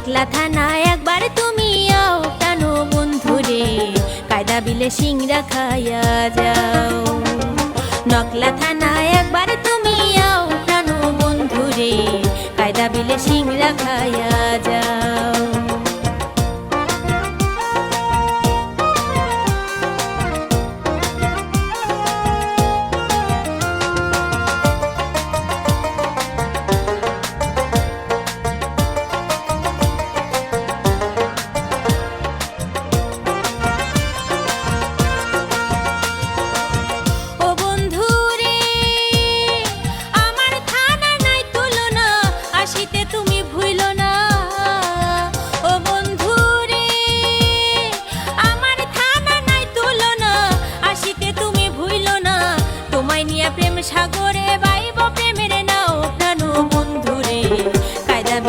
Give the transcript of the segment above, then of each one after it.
নকলা থানা একবার তুমি আও প্রাণ বন্ধুরে কায়দা বিলে সিংরা খাইয়া যাও। নকলা থানা একবার তুমি আও প্রাণ বন্ধুরে কায়দা বিলে সিংরা খাইয়া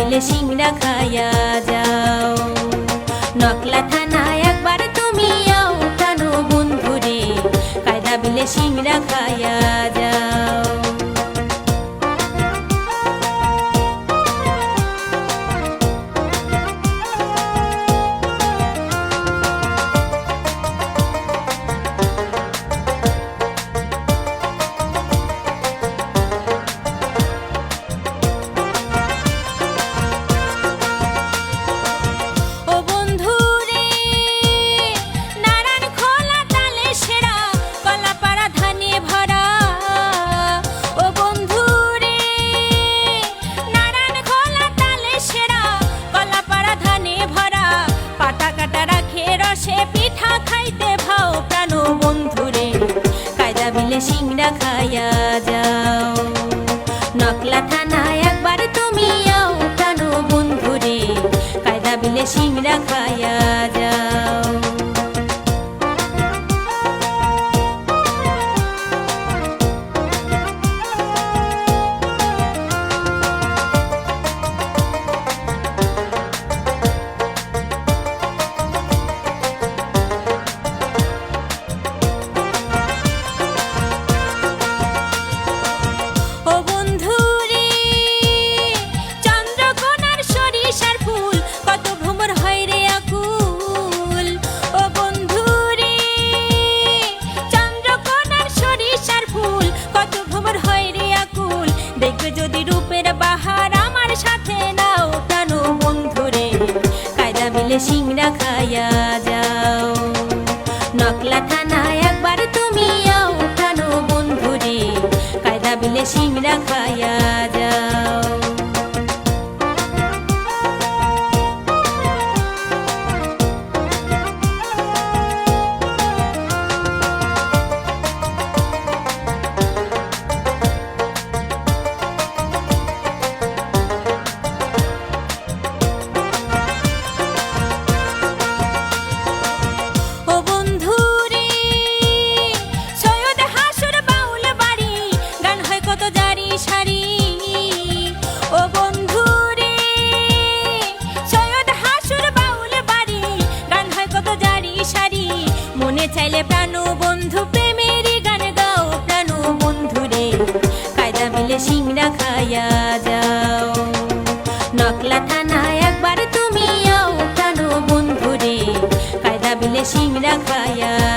মিলে সিংড়া খাইয়া যাও। নকলা থানা একবার তুমি আও কানো বন্ধুরে। কায়দা বিলে সিংড়া খাইয়া যাও। রসে পিঠা খাইতে ভাও প্রাণ বন্ধুরে। কায়দা বিলে সিংড়া খাইয়া রূপের বাহার আমার সাথে নাও প্রাণ বন্ধুরে। কায়দা মিলে সিংড়া খাইয়া যাও। নকলা থানায় একবার তুমি আও প্রাণ বন্ধু রে কায়দা বিলে সিংড়া খাইয়া যাও চাইলে প্রাণু বন্ধু প্রেমেরই গান গাও, প্রাণু বন্ধু রে। কায়দা মিলে সিংড়া খাইয়া যাও। নকলা থানা একবার তুমি আও, প্রাণু বন্ধু রে। কায়দা মিলে সিংড়া যাও